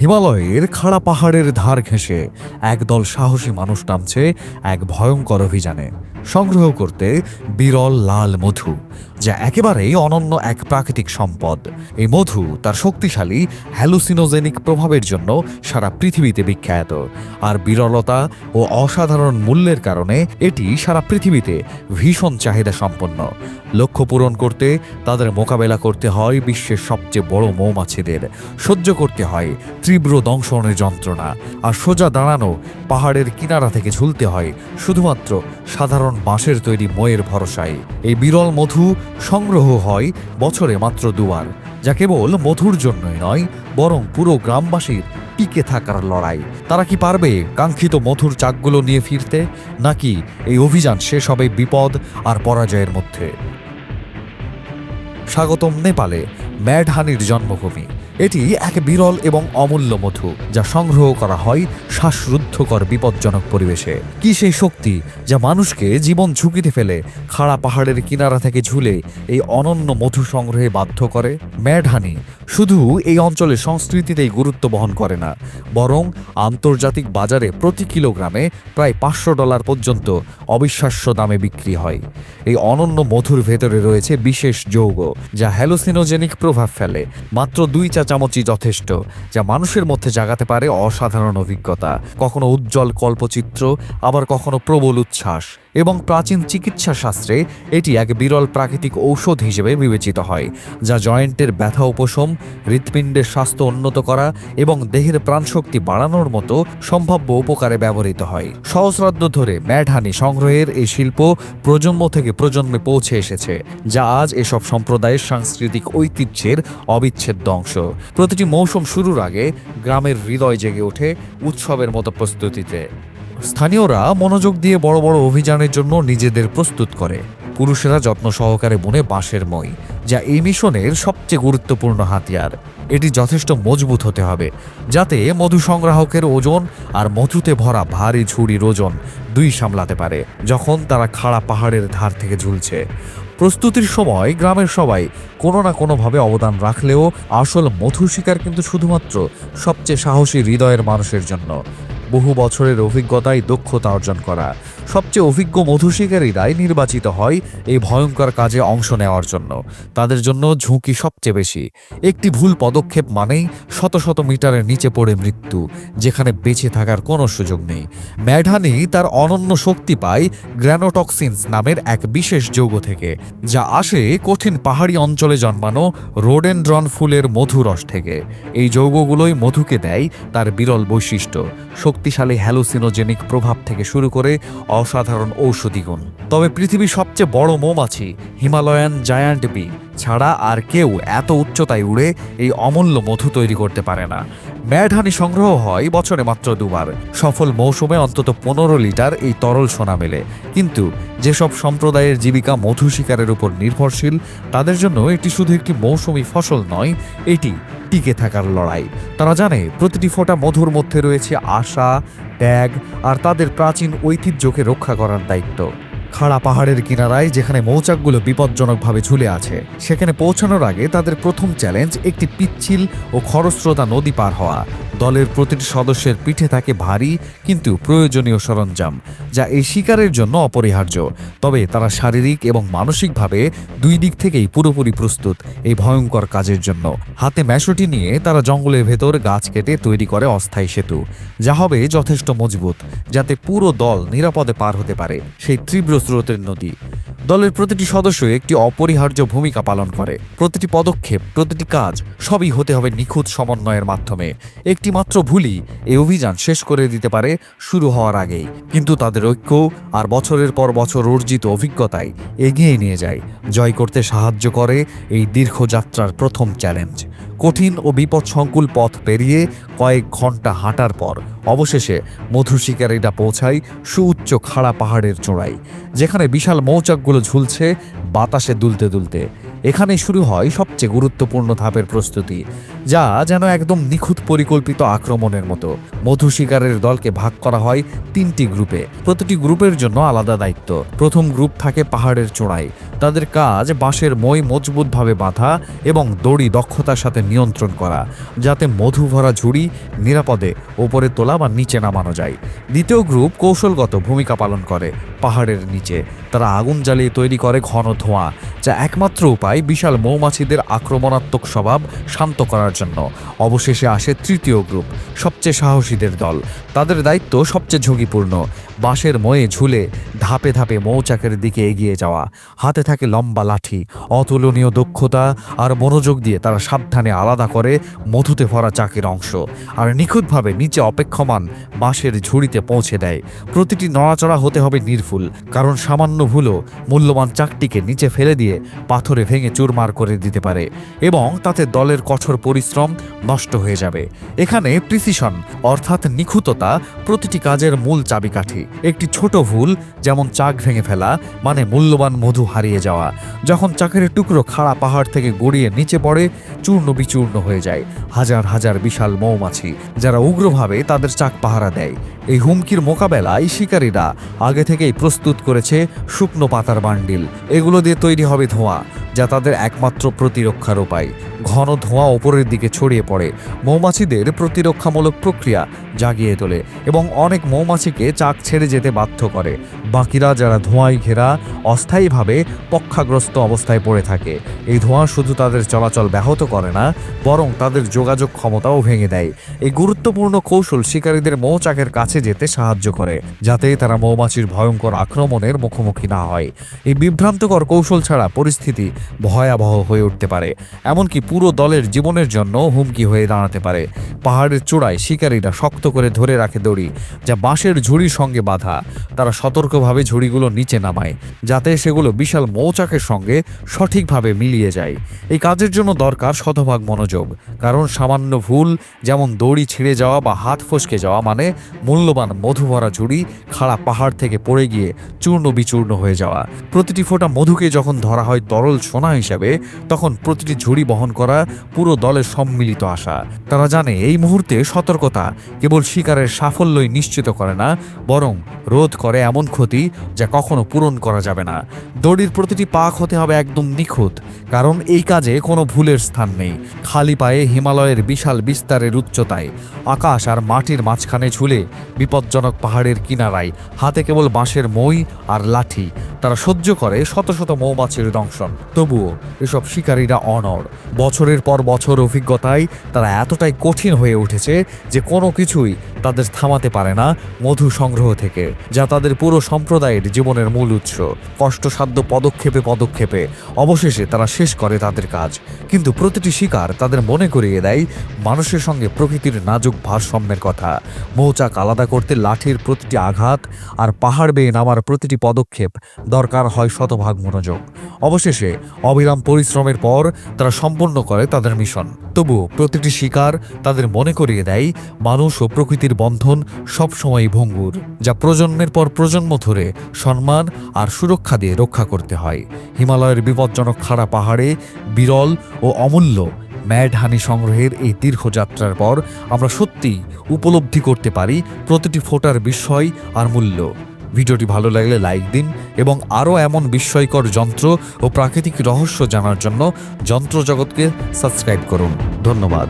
হিমালয়ের খাড়া পাহাড়ের ধার ঘেঁষে একদল সাহসী মানুষ নামছে এক ভয়ঙ্কর অভিযানে। সংগ্রহ করতে বিরল লাল মধু যা একেবারেই অনন্য এক প্রাকৃতিক সম্পদ। এই মধু তার শক্তিশালী হ্যালুসিনোজেনিক প্রভাবের জন্য সারা পৃথিবীতে বিখ্যাত। আর বিরলতা ও অসাধারণ মূল্যের কারণে এটি সারা পৃথিবীতে ভীষণ চাহিদা সম্পন্ন। লক্ষ্য পূরণ করতে, তাদের মোকাবেলা করতে হয় বিশ্বের সবচেয়ে বড় মৌমাছিদের। সহ্য করতে হয় তীব্র দংশনের যন্ত্রণা। আর সোজা দাঁড়ানো, পাহাড়ের কিনারা থেকে ঝুলতে হয় শুধুমাত্র সাধারণ বাঁশের তৈরি ময়ের ভরসায়। এই বিরল মধু সংগ্রহ হয় বছরে মাত্র দুবার, যা কেবল মধুর জন্যই নয়, বরং পুরো গ্রামবাসীর টিকে থাকার লড়াই। তারা কি পারবে কাঙ্ক্ষিত মধুর চাকগুলো নিয়ে ফিরতে, নাকি এই অভিযান শেষ হবে বিপদ আর পরাজয়ের মধ্যে? স্বাগতম নেপালে ম্যাডহানির জন্মভূমি। এটি এক বিরল এবং অমূল্য মধু, যা সংগ্রহ করা হয় শ্বাসরুদ্ধকর, বিপজ্জনক পরিবেশে। কি সেই শক্তি যা মানুষকে জীবন ঝুঁকিতে ফেলে, খাড়া পাহাড়ের কিনারা থেকে ঝুলে এই অনন্য মধু সংগ্রহে বাধ্য করে? ম্যাডহানি শুধু এই অঞ্চলের সংস্কৃতিতেই গুরুত্ব বহন করে না, বরং আন্তর্জাতিক বাজারে প্রতি কিলোগ্রামে প্রায় পাঁচশো ডলার পর্যন্ত অবিশ্বাস্য দামে বিক্রি হয়। এই অনন্য মধুর ভেতরে রয়েছে বিশেষ যৌগ, যা হ্যালোসিনোজেনিক প্রভাব ফেলে। মাত্র দুই চা চামচই যথেষ্ট, যা মানুষের মধ্যে জাগাতে পারে অসাধারণ অভিজ্ঞতা। কখনো উজ্জ্বল কল্পচিত্র, আবার কখনো প্রবল উচ্ছ্বাস। এবং প্রাচীন চিকিৎসা শাস্ত্রে এটি এক বিরল প্রাকৃতিক ঔষধ হিসেবে বিবেচিত হয়, যা জয়েন্টের ব্যথা উপশম, হৃৎপিণ্ডের স্বাস্থ্য উন্নত করা এবং দেহের প্রাণশক্তি বাড়ানোর মতো সম্ভাব্য উপকারে ব্যবহৃত হয়। সহস্রাব্দ ধরে ম্যাডহানি সংগ্রহের এই শিল্প প্রজন্ম থেকে প্রজন্মে পৌঁছে এসেছে, যা আজ এসব সম্প্রদায়ের সাংস্কৃতিক ঐতিহ্যের অবিচ্ছেদ্য অংশ। প্রতিটি মৌসুম শুরুর আগে গ্রামের হৃদয় জেগে ওঠে উৎসবের মতো প্রস্তুতিতে। স্থানীয়রা মনোযোগ দিয়ে বড় বড় অভিযানের জন্য নিজেদের প্রস্তুত করে। পুরুষেরা যত্ন সহকারে বুনে বাঁশের মই, যা এই মিশনের সবচেয়ে গুরুত্বপূর্ণ হাতিয়ার। এটি যথেষ্ট মজবুত হতে হবে, যাতে মধু সংগ্রাহকের ওজন আর মধুতে ভরা ভারী ঝুড়ির ওজন দুই সামলাতে পারে, যখন তারা খাড়া পাহাড়ের ধার থেকে ঝুলছে। প্রস্তুতির সময় গ্রামের সবাই কোনো না কোনোভাবে অবদান রাখলেও আসল মধু শিকার কিন্তু শুধুমাত্র সবচেয়ে সাহসী হৃদয়ের মানুষের জন্য। বহু বছরের অভিজ্ঞতায় দক্ষতা অর্জন করা। সবচেয়ে অভিজ্ঞ মধু শিকারীরাই নির্বাচিত হয় এই ভয়ঙ্কর কাজে অংশ নেওয়ার জন্য। তাদের জন্য ঝুঁকি সবচেয়ে বেশি। একটি ভুল পদক্ষেপ মানেই শত শত মিটারের নিচে পড়ে মৃত্যু, যেখানে বেঁচে থাকার কোনো সুযোগ নেই। ম্যাডানি তার অনন্য শক্তি পায় গ্র্যানোটক্সিনস নামের এক বিশেষ যৌগ থেকে, যা আসে কঠিন পাহাড়ি অঞ্চলে জন্মানো রোডেনড্রন ফুলের মধু রস থেকে। এই যৌগগুলোই মধুকে দেয় তার বিরল বৈশিষ্ট্য শক্তিশালী হ্যালোসিনোজেনিক প্রভাব থেকে শুরু করে অসাধারণ ঔষধি গুণ। তবে পৃথিবীর সবচেয়ে বড় মৌমাছি হিমালয়ান জায়ান্ট বি। ছাড়া আর কেউ এত উচ্চতায় উড়ে এই অমূল্য মধু তৈরি করতে পারে না। ম্যাডহানি সংগ্রহ হয় বছরে মাত্র দুবার। সফল মৌসুমে অন্তত পনেরো লিটার এই তরল সোনা মেলে। কিন্তু যেসব সম্প্রদায়ের জীবিকা মধু শিকারের উপর নির্ভরশীল, তাদের জন্য এটি শুধু একটি মৌসুমি ফসল নয়, এটি টিকে থাকার লড়াই। তারা জানে, প্রতিটি ফোঁটা মধুর মধ্যে রয়েছে আশা, ত্যাগ আর তাদের প্রাচীন ঐতিহ্যকে রক্ষা করার দায়িত্ব। খাড়া পাহাড়ের কিনারায় যেখানে মৌচাকগুলো বিপজ্জনকভাবে ঝুলে আছে, সেখানে পৌঁছানোর আগে তাদের প্রথম চ্যালেঞ্জ একটি পিচ্ছিল ও খরস্রোতা নদী পার হওয়া। দলের প্রতিটি সদস্যের পিঠে থাকে ভারী কিন্তু প্রয়োজনীয় সরঞ্জাম, যা এই শিকারের জন্য অপরিহার্য। তবে তারা শারীরিক এবং মানসিকভাবে দুই দিক থেকেই পুরোপুরি প্রস্তুত এই ভয়ঙ্কর কাজের জন্য। হাতে ম্যাশটি নিয়ে তারা জঙ্গলের ভেতর গাছ কেটে তৈরি করে অস্থায়ী সেতু, যা হবে যথেষ্ট মজবুত, যাতে পুরো দল নিরাপদে পার হতে পারে। সেই তীব্র স্রোতের নদী। দলের প্রতিটি সদস্য একটি অপরিহার্য ভূমিকা পালন করে। প্রতিটি পদক্ষেপ, প্রতিটি কাজ সবই হতে হবে নিখুঁত সমন্বয়ের মাধ্যমে। একটি মাত্র ভুলই এই অভিযান শেষ করে দিতে পারে শুরু হওয়ার আগেই। কিন্তু তাদের ঐক্য আর বছরের পর বছর অর্জিত অভিজ্ঞতায় এগিয়ে নিয়ে যায়। জয় করতে সাহায্য করে এই দীর্ঘ যাত্রার প্রথম চ্যালেঞ্জ। কঠিন ও বিপদসংকুল পথ পেরিয়ে কয়েক ঘণ্টা হাঁটার পর অবশেষে মধু শিকারীরা পৌঁছায় সুউচ্চ খাড়া পাহাড়ের চূড়ায়, যেখানে বিশাল মৌচাকগুলো ঝুলছে বাতাসে দুলতে দুলতে। এখানে শুরু হয় সবচেয়ে গুরুত্বপূর্ণ ধাপের প্রস্তুতি, যা যেন একদম নিখুঁত পরিকল্পিত আক্রমণের মতো। মধু শিকারের দলকে ভাগ করা হয় তিনটি গ্রুপে, প্রতিটি গ্রুপের জন্য আলাদা দায়িত্ব। প্রথম গ্রুপ থাকে পাহাড়ের চূড়ায় তাদের কাজ বাঁশের মই মজবুতভাবে বাঁধা এবং দড়ি দক্ষতার সাথে নিয়ন্ত্রণ করা, যাতে মধু ভরা ঝুড়ি নিরাপদে ওপরে তোলা বা নিচে নামানো যায়। দ্বিতীয় গ্রুপ কৌশলগত ভূমিকা পালন করে পাহাড়ের নিচে। তারা আগুন জ্বালিয়ে তৈরি করে ঘন ধোঁয়া, যা একমাত্র উপায় বিশাল মৌমাছিদের আক্রমণাত্মক স্বভাব শান্ত করার জন্য। অবশেষে আসে তৃতীয় গ্রুপ, সবচেয়ে সাহসীদের দল। তাদের দায়িত্ব সবচেয়ে ঝুঁকিপূর্ণ। বাঁশের ময়ে ঝুলে ধাপে ধাপে মৌচাকের দিকে এগিয়ে যাওয়া, হাতে থাকে লম্বা লাঠি, অতুলনীয় দক্ষতা আর মনোযোগ দিয়ে তারা সাবধানে আলাদা করে মধুতে ভরা চাকের অংশ। আর নিখুঁতভাবে নিচে অপেক্ষমান বাঁশের ঝুড়িতে পৌঁছে দেয়। প্রতিটি নড়াচড়া হতে হবে নির্ভুল, কারণ সামান্য ভুলও মূল্যবান চাকটিকে নিচে ফেলে দিয়ে পাথরে ভেঙে চুরমার করে দিতে পারে এবং তাতে দলের কঠোর পরিশ্রম নষ্ট হয়ে যাবে। এখানে প্রিসিশন অর্থাৎ নিখুঁততা প্রতিটি কাজের মূল চাবিকাঠি। একটি ছোট ভুল, যেমন চাক ভেঙে ফেলা মানে মূল্যবান মধু হারিয়ে যাওয়া, যখন চাকের টুকরো খাড়া পাহাড় থেকে গড়িয়ে নিচে পড়ে চূর্ণ বিচূর্ণ হয়ে যায়। হাজার হাজার বিশাল মৌমাছি, যারা উগ্রভাবে তাদের চাক পাহারা দেয়। এই হুমকির মোকাবেলায় শিকারীরা আগে থেকেই প্রস্তুত করেছে শুকনো পাতার বান্ডিল। এগুলো দিয়ে তৈরি হবে ধোঁয়া। যা তাদের একমাত্র প্রতিরক্ষার উপায়। ঘন ধোঁয়া ওপরের দিকে ছড়িয়ে পড়ে। মৌমাছিদের প্রতিরক্ষামূলক প্রক্রিয়া জাগিয়ে তোলে এবং অনেক মৌমাছিকে চাক ছেড়ে যেতে বাধ্য করে। বাকিরা যারা ধোঁয়ায় ঘেরা, অস্থায়ীভাবে পক্ষাগ্রস্ত অবস্থায় পড়ে থাকে। এই ধোঁয়া শুধু তাদের চলাচল ব্যাহত করে না, বরং তাদের যোগাযোগ ক্ষমতাও ভেঙে দেয়। এই গুরুত্বপূর্ণ কৌশল শিকারীদের মৌচাকের কাছে যেতে সাহায্য করে, যাতে তারা মৌমাছির ভয়ঙ্কর আক্রমণের মুখোমুখি না হয়। এই বিভ্রান্তকর কৌশল ছাড়া পরিস্থিতি ভয়াবহ হয়ে উঠতে পারে। এমনকি পুরো দলের জীবনের জন্য হুমকি হয়ে দাঁড়াতে পারে। পাহাড়ের চূড়ায় শিকারীরা শক্ত করে ধরে রাখে দড়ি, যা বাঁশের ঝুড়ির সঙ্গে বাঁধা। তারা সতর্কভাবে ঝুড়িগুলো নিচে নামায়, যাতে সেগুলো বিশাল মৌচাকের সঙ্গে সঠিকভাবে মিলিয়ে যায়। এই কাজের জন্য দরকার শতভাগ মনোযোগ, কারণ সামান্য ভুল, যেমন দড়ি ছিঁড়ে যাওয়া বা হাত ফসকে যাওয়া মানে মূল্যবান মধু ভরা ঝুড়ি, খাড়া পাহাড় থেকে পড়ে গিয়ে চূর্ণ বিচূর্ণ হয়ে যাওয়া। প্রতিটি ফোঁটা মধুকে যখন ধরা হয় তরল সোনা হিসাবে তখন প্রতিটি ঝুড়ি বহন করা পুরো দলের সম্মিলিত আশা। তারা জানে এই মুহূর্তে সতর্কতা কেবল শিকারের সাফল্যই নিশ্চিত করে না, বরং রোধ করে এমন ক্ষতি যা কখনো পূরণ করা যাবে না। দড়ির প্রতিটি পাক হতে হবে একদম নিখুঁত, কারণ এই কাজে কোনো ভুলের স্থান নেই। খালি পায়ে হিমালয়ের বিশাল বিস্তারের উচ্চতায়, আকাশ আর মাটির মাঝখানে ঝুলে বিপজ্জনক পাহাড়ের কিনারায় হাতে কেবল বাঁশের মই আর লাঠি, তারা সহ্য করে শত শত মৌমাছির দংশন। তবুও এসব শিকারীরা অনড়। বছরের পর বছর অভিজ্ঞতায় তারা এতটাই কঠিন হয়ে উঠেছে যে কোনো কিছুই তাদের থামাতে পারে না মধু সংগ্রহ থেকে, যা তাদের পুরো সম্প্রদায়ের জীবনের মূল উৎস। কষ্টসাধ্য পদক্ষেপে পদক্ষেপে অবশেষে তারা শেষ করে তাদের কাজ। কিন্তু প্রতিটি শিকার তাদের মনে করিয়ে দেয় মানুষের সঙ্গে প্রকৃতির নাজুক ভারসাম্যের কথা। মৌচাক আলাদা করতে লাঠির প্রতিটি আঘাত আর পাহাড় বেয়ে নামার প্রতিটি পদক্ষেপ দরকার হয় শতভাগ মনোযোগ। অবশেষে অবিরাম পরিশ্রমের পর তারা সম্পন্ন করে তাদের মিশন। তবুও প্রতিটি শিকার তাদের মনে করিয়ে দেয়, মানুষ ও প্রকৃতির বন্ধন সবসময় ভঙ্গুর, যা প্রজন্মের পর প্রজন্ম ধরে সম্মান আর সুরক্ষা দিয়ে রক্ষা করতে হয়। হিমালয়ের বিপজ্জনক খাড়া পাহাড়ে বিরল ও অমূল্য ম্যাড হানি সংগ্রহের এই দীর্ঘযাত্রার পর আমরা সত্যিই উপলব্ধি করতে পারি প্রতিটি ফোটার বিস্ময় আর মূল্য। ভিডিওটি ভালো লাগলে লাইক দিন এবং আরও এমন বিস্ময়কর যন্ত্র ও প্রাকৃতিক রহস্য জানার জন্য যন্ত্র জগৎকে সাবস্ক্রাইব করুন। ধন্যবাদ।